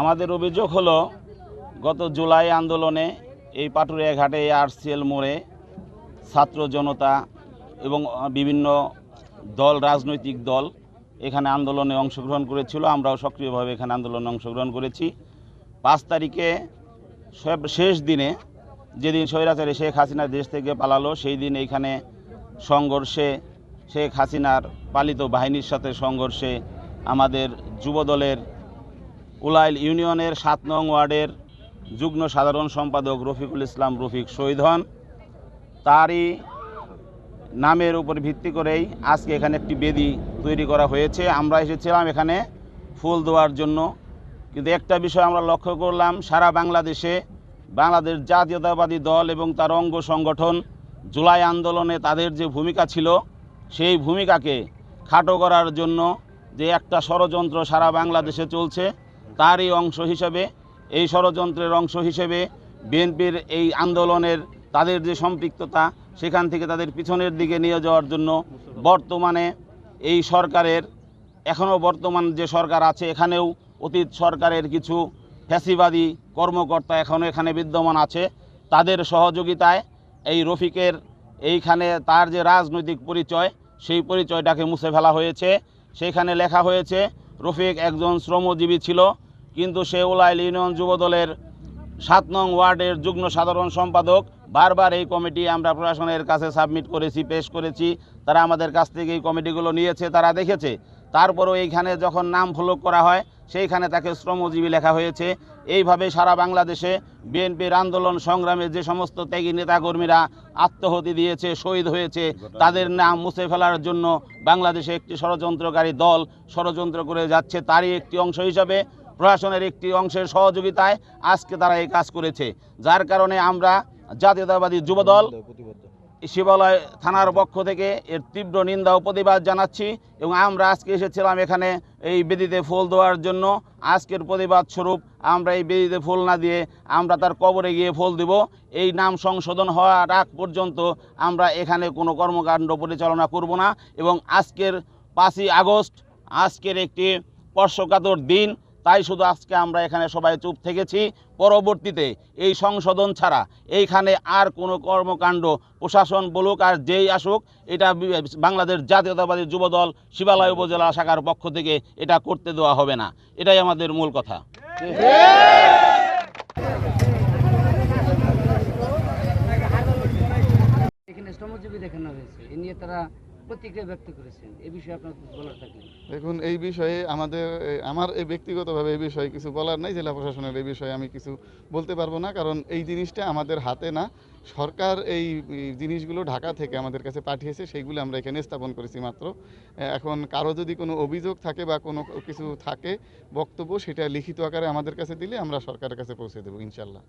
আমাদের অভিযোগ হলো, গত জুলাই আন্দোলনে এই পাটুরিয়া ঘাটে আরসিএল মোড়ে ছাত্র জনতা এবং বিভিন্ন দল, রাজনৈতিক দল এখানে আন্দোলনে অংশগ্রহণ করেছিল। আমরাও সক্রিয়ভাবে এখানে আন্দোলনে অংশগ্রহণ করেছি। পাঁচ তারিখে শেষ দিনে যেদিন স্বৈরাচারী শেখ হাসিনা দেশ থেকে পালালো, সেই দিন এইখানে সংঘর্ষে শেখ হাসিনার পালিত বাহিনীর সাথে সংঘর্ষে আমাদের যুবদলের উলাইল ইউনিয়নের সাত নং ওয়ার্ডের যুগ্ম সাধারণ সম্পাদক রফিকুল ইসলাম রফিক শহীদ হন। তারই নামের উপর ভিত্তি করেই আজকে এখানে একটি বেদি তৈরি করা হয়েছে। আমরা এসেছিলাম এখানে ফুল দেওয়ার জন্য। কিন্তু একটা বিষয় আমরা লক্ষ্য করলাম, সারা বাংলাদেশে বাংলাদেশ জাতীয়তাবাদী দল এবং তার অঙ্গ সংগঠন জুলাই আন্দোলনে তাদের যে ভূমিকা ছিল, সেই ভূমিকাকে খাটো করার জন্য যে একটা ষড়যন্ত্র সারা বাংলাদেশে চলছে তারই অংশ হিসেবে, এই ষড়যন্ত্রের অংশ হিসেবে বিএনপির এই আন্দোলনের তাদের যে সম্পৃক্ততা, সেখান থেকে তাদের পিছনের দিকে নিয়ে যাওয়ার জন্য বর্তমানে এই সরকারের, এখনও বর্তমান যে সরকার আছে, এখানেও অতীত সরকারের কিছু ফ্যাসিবাদী কর্মকর্তা এখনও এখানে বিদ্যমান আছে। তাদের সহযোগিতায় এই রফিকের এইখানে তার যে রাজনৈতিক পরিচয়, সেই পরিচয়টাকে মুছে ফেলা হয়েছে। সেইখানে লেখা হয়েছে রফিক একজন শ্রমজীবী ছিল, কিন্তু সে ওলাইল ইউনিয়ন যুবদলের সাত নং ওয়ার্ডের যুগ্ম সাধারণ সম্পাদক। বারবার এই কমিটি আমরা প্রশাসনের কাছে সাবমিট করেছি, পেশ করেছি। তারা আমাদের কাছ থেকে এই কমিটিগুলো নিয়েছে, তারা দেখেছে। তারপরও এইখানে যখন নাম ফলক করা হয় সেইখানে তাকে শ্রমজীবী লেখা হয়েছে। এইভাবে সারা বাংলাদেশে বিএনপির আন্দোলন সংগ্রামে যে সমস্ত ত্যাগী নেতাকর্মীরা আত্মহতি দিয়েছে, শহীদ হয়েছে, তাদের নাম মুছে ফেলার জন্য বাংলাদেশে একটি ষড়যন্ত্রকারী দল ষড়যন্ত্র করে যাচ্ছে, তারই একটি অংশ হিসাবে, প্রশাসনের একটি অংশের সহযোগিতায় আজকে তারা এই কাজ করেছে। যার কারণে আমরা জাতীয়তাবাদী যুবদল শিবালয় থানার পক্ষ থেকে এর তীব্র নিন্দা ও প্রতিবাদ জানাচ্ছি এবং আমরা আজকে এসেছিলাম এখানে এই বেদিতে ফুল দেওয়ার জন্য। আজকের প্রতিবাদ স্বরূপ আমরা এই বেদিতে ফুল না দিয়ে আমরা তার কবরে গিয়ে ফুল দেব। এই নাম সংশোধন হওয়ার আগ পর্যন্ত আমরা এখানে কোনো কর্মকাণ্ড পরিচালনা করব না এবং আজকের পাঁচই আগস্ট, আজকের একটি স্পর্শকাতর দিন তাই শুধু আজকে আমরা এখানে সবাই চুপ থেকেছি। পরবর্তীতে এই সংশোধন ছাড়া এইখানে আর কোনো কর্মকাণ্ড, প্রশাসন বলুক আর যেই আসুক, এটা বাংলাদেশ জাতীয়তাবাদী যুবদল শিবালয় উপজেলা শাখার পক্ষ থেকে এটা করতে দেওয়া হবে না। এটাই আমাদের মূল কথা। শ্রমজীবী দেখানো হয়েছে। এ নিয়ে তারা প্রতিক্রিয়া ব্যক্ত করেছেন? এ বিষয়ে আপনার বলার থাকলে দেখুন, এই বিষয়ে আমাদের আমার এই ব্যক্তিগতভাবে এই বিষয়ে কিছু বলার নাই। জেলা প্রশাসনের এই বিষয়ে আমি কিছু বলতে পারব না, কারণ এই জিনিসটা আমাদের হাতে না। সরকার এই এই জিনিসগুলো ঢাকা থেকে আমাদের কাছে পাঠিয়েছে, সেইগুলো আমরা এখানে স্থাপন করেছি মাত্র। এখন কারও যদি কোনো অভিযোগ থাকে বা কোনো কিছু থাকে, বক্তব্য সেটা লিখিত আকারে আমাদের কাছে দিলে আমরা সরকারের কাছে পৌঁছে দেবো, ইনশাল্লাহ।